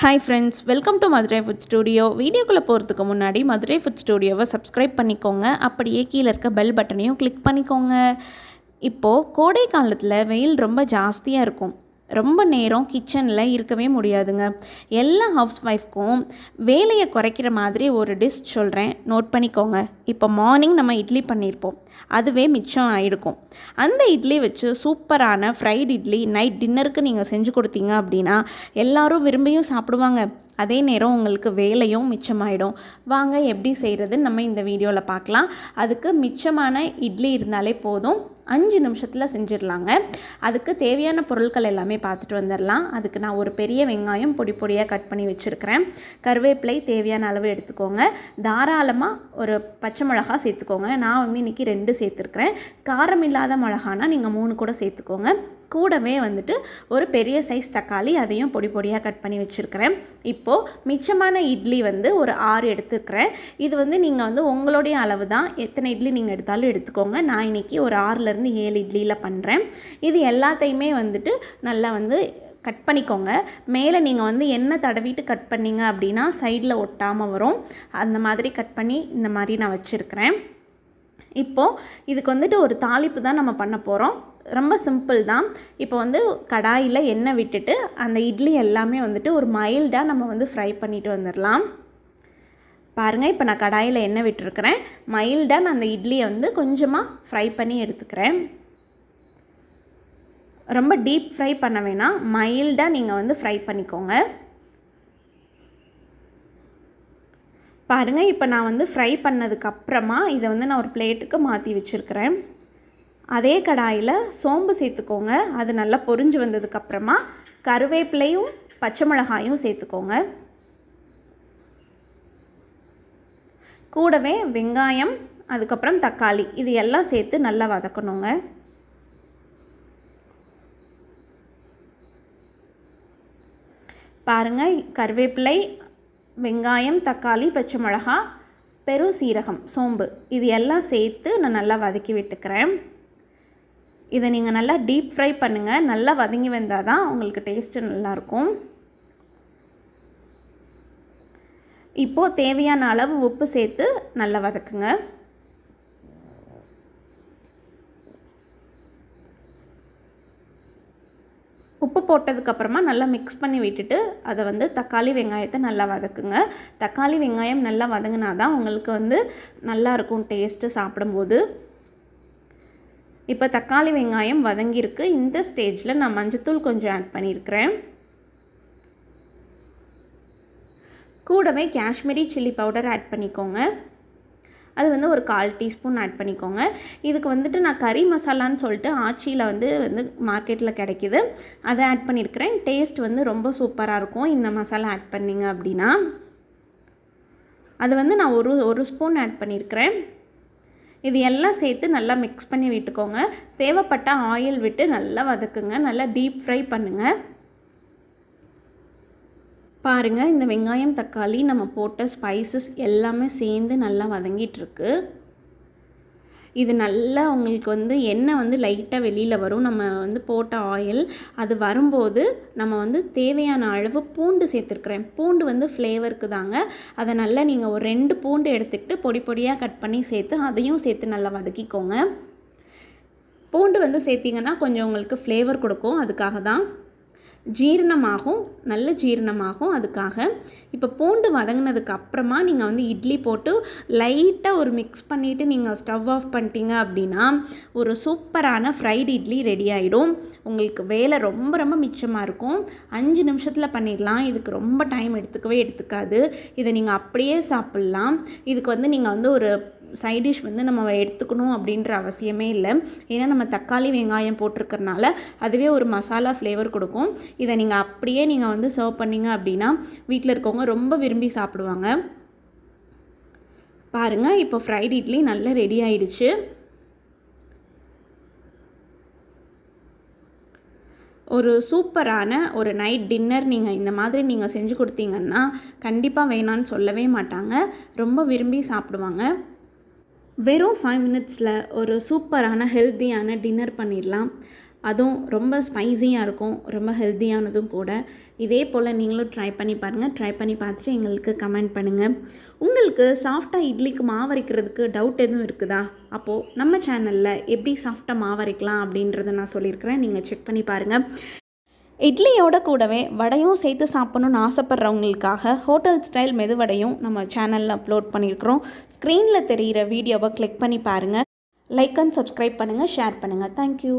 Hi friends welcome to Madurai food studio வீடியோக்குள்ளே போகிறதுக்கு முன்னாடி மதுரை ஃபுட் ஸ்டூடியோவை சப்ஸ்கிரைப் பண்ணிக்கோங்க. அப்படியே கீழே இருக்க பெல் பட்டனையும் கிளிக் பண்ணிக்கோங்க. இப்போது கோடை காலத்தில் வெயில் ரொம்ப ஜாஸ்தியாக இருக்கும். ரொம்ப நேரம் கிச்சனில் இருக்கவே முடியாதுங்க. எல்லா ஹவுஸ் ஒய்ஃப்க்கும் வேலையை குறைக்கிற மாதிரி ஒரு டிஷ் சொல்கிறேன் நோட் பண்ணிக்கோங்க. இப்போ மார்னிங் நம்ம இட்லி பண்ணியிருப்போம். அதுவே மிச்சம் ஆகிருக்கும் அந்த இட்லி வச்சு சூப்பரான ஃப்ரைட் இட்லி நைட் டின்னருக்கு நீங்கள் செஞ்சு கொடுத்தீங்க அப்படின்னா எல்லோரும் விரும்பியும் சாப்பிடுவாங்க. அதே நேரம் உங்களுக்கு வேலையும் மிச்சமாயிடும். வாங்க எப்படி செய்கிறதுன்னு நம்ம இந்த வீடியோவில் பார்க்கலாம். அதுக்கு மிச்சமான இட்லி இருந்தாலே போதும். அஞ்சு நிமிஷத்தில் செஞ்சிடலாங்க. அதுக்கு தேவையான பொருட்கள் எல்லாமே பார்த்துட்டு வந்துடலாம். அதுக்கு நான் ஒரு பெரிய வெங்காயம் பொடி பொடியாக கட் பண்ணி வச்சுருக்கிறேன். கருவேப்பிலை தேவையான அளவு எடுத்துக்கோங்க. தாராளமாக ஒரு பச்சை மிளகா சேர்த்துக்கோங்க. நான் வந்து இன்றைக்கி ரெண்டு சேர்த்துருக்குறேன். காரம் இல்லாத மிளகானா நீங்கள் மூணு கூட சேர்த்துக்கோங்க. கூடவே வந்துட்டு ஒரு பெரிய சைஸ் தக்காளி அதையும் பொடி பொடியாக கட் பண்ணி வச்சுருக்கிறேன். இப்போது மிச்சமான இட்லி வந்து ஒரு ஆறு எடுத்துக்கிறேன். இது வந்து நீங்கள் வந்து உங்களுடைய அளவு தான் எத்தனை இட்லி நீங்கள் எடுத்தாலும் எடுத்துக்கோங்க. நான் இன்றைக்கி ஒரு ஆறுலேருந்து ஏழு இட்லியில் பண்ணுறேன் இது எல்லாத்தையுமே வந்துட்டு நல்லா வந்து கட் பண்ணிக்கோங்க. மேலே நீங்கள் வந்து எண்ணெய் தடவிட்டு கட் பண்ணீங்க அப்படின்னா சைடில் ஒட்டாமல் வரும். அந்த மாதிரி கட் பண்ணி இந்த மாதிரி நான் வச்சுருக்கிறேன். இப்போது இதுக்கு வந்துட்டு ஒரு தாளிப்பு தான் நம்ம பண்ண போகிறோம் ரொம்ப சிம்பிள் தான். இப்போ வந்து கடாயில் எண்ணெய் விட்டுட்டு அந்த இட்லி எல்லாமே வந்துட்டு ஒரு மைல்டாக நம்ம வந்து ஃப்ரை பண்ணிட்டு வந்துடலாம் பாருங்கள் இப்போ நான் கடாயில் எண்ணெய் விட்டுருக்கிறேன். மைல்டாக நான் அந்த இட்லியை வந்து கொஞ்சமாக ஃப்ரை பண்ணி எடுத்துக்கிறேன். ரொம்ப டீப் ஃப்ரை பண்ண வேணாம். மைல்டாக நீங்கள் வந்து ஃப்ரை பண்ணிக்கோங்க. பாருங்கள் இப்போ நான் வந்து ஃப்ரை பண்ணதுக்கப்புறமா இதை வந்து நான் ஒரு பிளேட்டுக்கு மாற்றி வச்சுருக்கிறேன். அதே கடாயில் சோம்பு சேர்த்துக்கோங்க. அது நல்லா பொரிஞ்சு வந்ததுக்கப்புறமா கருவேப்பிலையும் பச்சை மிளகாயும் சேர்த்துக்கோங்க. கூடவே வெங்காயம் அதுக்கப்புறம் தக்காளி இது எல்லாம் சேர்த்து நல்லா வதக்கணுங்க. பாருங்கள் கருவேப்பிலை வெங்காயம் தக்காளி பச்சை மிளகா பெரும் சீரகம் சோம்பு. இது எல்லாம் சேர்த்து நான் நல்லா வதக்கி விட்டுக்கிறேன். இதை நீங்கள் நல்லா டீப் ஃப்ரை பண்ணுங்கள் நல்லா வதங்கி வந்தால் தான் உங்களுக்கு டேஸ்ட்டு நல்லாயிருக்கும் இப்போது தேவையான அளவு உப்பு சேர்த்து நல்லா வதக்குங்க. உப்பு போட்டதுக்கப்புறமா நல்லா மிக்ஸ் பண்ணி விட்டுட்டு அதை வந்து தக்காளி வெங்காயத்தை நல்லா வதக்குங்க. தக்காளி வெங்காயம் நல்லா வதங்கினா தான் உங்களுக்கு வந்து நல்லாயிருக்கும் டேஸ்ட்டு சாப்பிடும்போது. இப்போ தக்காளி வெங்காயம் வதங்கியிருக்கு. இந்த ஸ்டேஜில் நான் மஞ்சத்தூள் கொஞ்சம் ஆட் பண்ணியிருக்கிறேன். கூடவே காஷ்மீரி சில்லி பவுடர் ஆட் பண்ணிக்கோங்க. அது வந்து ஒரு கால் டீஸ்பூன் ஆட் பண்ணிக்கோங்க. இதுக்கு வந்துட்டு நான் கறி மசாலான்னு சொல்லிட்டு ஆச்சியில் வந்து வந்து மார்க்கெட்டில் கிடைக்கிது. அதை ஆட் பண்ணியிருக்கிறேன் டேஸ்ட் வந்து ரொம்ப சூப்பராக இருக்கும். இந்த மசாலா ஆட் பண்ணிங்க அப்படின்னா. அது வந்து நான் ஒரு ஒரு ஸ்பூன் ஆட் பண்ணியிருக்கிறேன் இது எல்லாம் சேர்த்து நல்லா மிக்ஸ் பண்ணி விட்டுக்கோங்க. தேவைப்பட்ட ஆயில் விட்டு நல்லா வதக்குங்க. நல்லா டீப் ஃப்ரை பண்ணுங்கள் பாருங்கள் இந்த வெங்காயம் தக்காளி நம்ம போட்ட ஸ்பைசஸ் எல்லாமே சேர்ந்து நல்லா வதங்கிட்டுருக்கு. இது நல்லா உங்களுக்கு வந்து எண்ணெய் வந்து லைட்டாக வெளியில் வரும். நம்ம வந்து போட்ட ஆயில் அது வரும்போது நம்ம வந்து தேவையான அளவு பூண்டு சேர்த்துருக்குறேன். பூண்டு வந்து ஃப்ளேவருக்கு தாங்க. அதை நல்லா நீங்கள் ஒரு ரெண்டு பூண்டு எடுத்துக்கிட்டு பொடி பொடியாக கட் பண்ணி சேர்த்து அதையும் சேர்த்து நல்லா வதக்கிக்கோங்க. பூண்டு வந்து சேர்த்திங்கன்னா கொஞ்சம் உங்களுக்கு ஃப்ளேவர் கொடுக்கும். அதுக்காக தான் ஜீரணமாகும் நல்ல ஜீரணமாகும் அதுக்காக. இப்போ பூண்டு வதங்கினதுக்கு அப்புறமா நீங்கள் வந்து இட்லி போட்டு லைட்டாக ஒரு மிக்ஸ் பண்ணிவிட்டு நீங்கள் ஸ்டவ் ஆஃப் பண்ணிட்டீங்க அப்படின்னா ஒரு சூப்பரான ஃப்ரைடு இட்லி ரெடி ஆகிடும் உங்களுக்கு வேலை ரொம்ப ரொம்ப மிச்சமாக இருக்கும். அஞ்சு நிமிஷத்தில் பண்ணிடலாம். இதுக்கு ரொம்ப டைம் எடுத்துக்கவே எடுத்துக்காது. இதை நீங்கள் அப்படியே சாப்பிட்லாம். இதுக்கு வந்து நீங்கள் வந்து ஒரு சைட் டிஷ் வந்து நம்ம எடுத்துக்கணும் அப்படின்ற அவசியமே இல்லை. ஏன்னா நம்ம தக்காளி வெங்காயம் போட்டிருக்கறனால அதுவே ஒரு மசாலா ஃப்ளேவர் கொடுக்கும். இதை நீங்கள் அப்படியே நீங்கள் வந்து சர்வ் பண்ணிங்க அப்படின்னா வீட்டில் இருக்கவங்க ரொம்ப விரும்பி சாப்பிடுவாங்க. பாருங்கள் இப்போ ஃப்ரைட் இட்லி நல்லா ரெடி ஆயிடுச்சு. ஒரு சூப்பரான ஒரு நைட் டின்னர் நீங்கள் இந்த மாதிரி நீங்கள் செஞ்சு கொடுத்தீங்கன்னா கண்டிப்பாக வேணான்னு சொல்லவே மாட்டாங்க. ரொம்ப விரும்பி சாப்பிடுவாங்க. வெறும் ஃபைவ் மினிட்ஸில் ஒரு சூப்பரான ஹெல்த்தியான டின்னர் பண்ணிடலாம். அதுவும் ரொம்ப ஸ்பைஸியாக இருக்கும் ரொம்ப ஹெல்த்தியானதும் கூட. இதே போல் நீங்களும் ட்ரை பண்ணி பாருங்கள் ட்ரை பண்ணி பார்த்துட்டு எங்களுக்கு கமெண்ட் பண்ணுங்கள் உங்களுக்கு சாஃப்டாக இட்லிக்கு மாவு அரைக்கிறதுக்கு டவுட் எதுவும் இருக்குதா? அப்போது நம்ம சேனலில் எப்படி சாஃப்டாக மாவு அரைக்கலாம் அப்படின்றத நான் சொல்லியிருக்கிறேன். நீங்கள் செக் பண்ணி பாருங்கள் இட்லியோட கூடவே வடையும் சேர்த்து சாப்பிட்ணுன்னு ஆசைப்பட்றவங்களுக்காக ஹோட்டல் ஸ்டைல் மெதுவடையும் நம்ம சேனலில் அப்லோட் பண்ணியிருக்கிறோம். ஸ்க்ரீனில் தெரிகிற வீடியோவை கிளிக் பண்ணி பாருங்கள் லைக் அண்ட் சப்ஸ்கிரைப் பண்ணுங்கள் ஷேர் பண்ணுங்கள் தேங்க்யூ